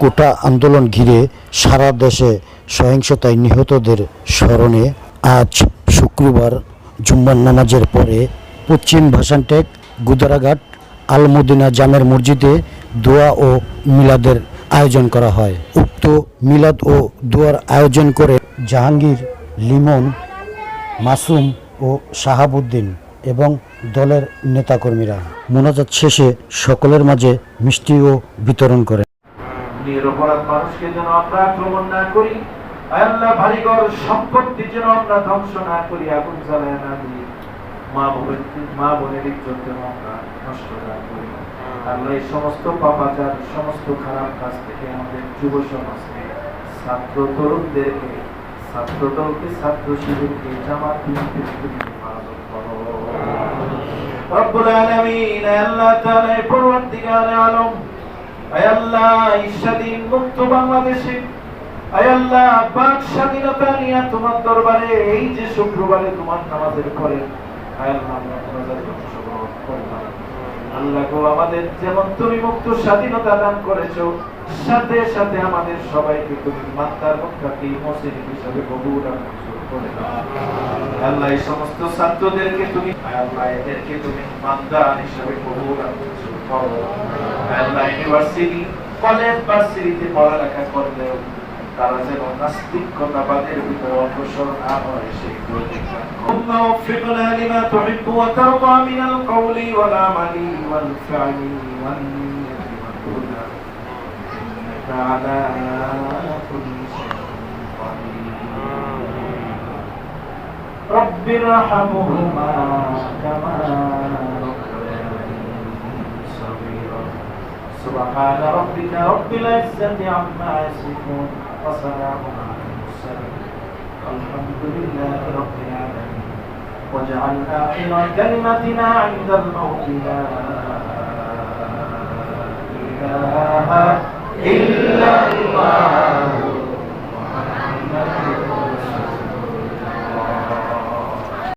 কোটা আন্দোলন ঘিরে সারা দেশে সহিংসতায় নিহতদের স্মরণে আজ শুক্রবার জুম্মার নামাজের পরে পশ্চিম ভাসানটেক গুদারাঘাট, আলমদিনা জামের মসজিদে দোয়া ও মিলাদের আয়োজন করা হয়। উক্ত মিলাদ ও দোয়ার আয়োজন করে জাহাঙ্গীর, লিমন, মাসুম ও শাহাবুদ্দিন এবং দলের নেতাকর্মীরা। মোনাজাত শেষে সকলের মাঝে মিষ্টিও বিতরণ করেন নিরপরাধ মানুষকে যেন আমরা আক্রমণ না করি, আল্লাহ বাড়িঘর সম্পত্তি যেন আমরা ধ্বংস না করি, আগুন জ্বালায় না দিই, মা বোনের মা বোনের ইজ্জত যেন আমরা নষ্ট না করি আল্লাহ এই সমস্ত পাপাচার, সমস্ত খারাপ কাজ থেকে আমাদের যুব সমাজকে ছাত্র তরুণদেরকে, ছাত্র দলকে, ছাত্র শিবিরকে, জামাত। রব্বুল আলামিন, আল্লাহ তাআলা পরওয়ারদিগারে আলম আমাদের যেমন তুমি মুক্ত স্বাধীনতা দান করেছ, সাথে সাথে আমাদের সবাইকে তুমি মাত্রার মুক্তাকে মসজিদ হিসাবে কবুল আল্লাহ, এই সমস্ত ছাত্রদেরকে তুমি আল্লাহ, এদেরকে তুমি মান্দার হিসাবে কবুল আর মঞ্জুর করো আল্লাহ ইউনিভার্সিটি কলেজ ভার্সিটিতে পড়ালেখা করলেও তারা যেন নাস্তিকতাবাদের ভিতরে অগ্রসর না হয় সেই اللهم وفقنا لما تحب وترضى من القول والعمل والفعل والنية والهدى إنك على كل شيء قدير رب ارحمهما كما سبحان ربك رب العزة عما يصفون وسلام على المرسلين. الحمد لله رب العالمين. واجعل آخر كلمتنا عند الموت لا إله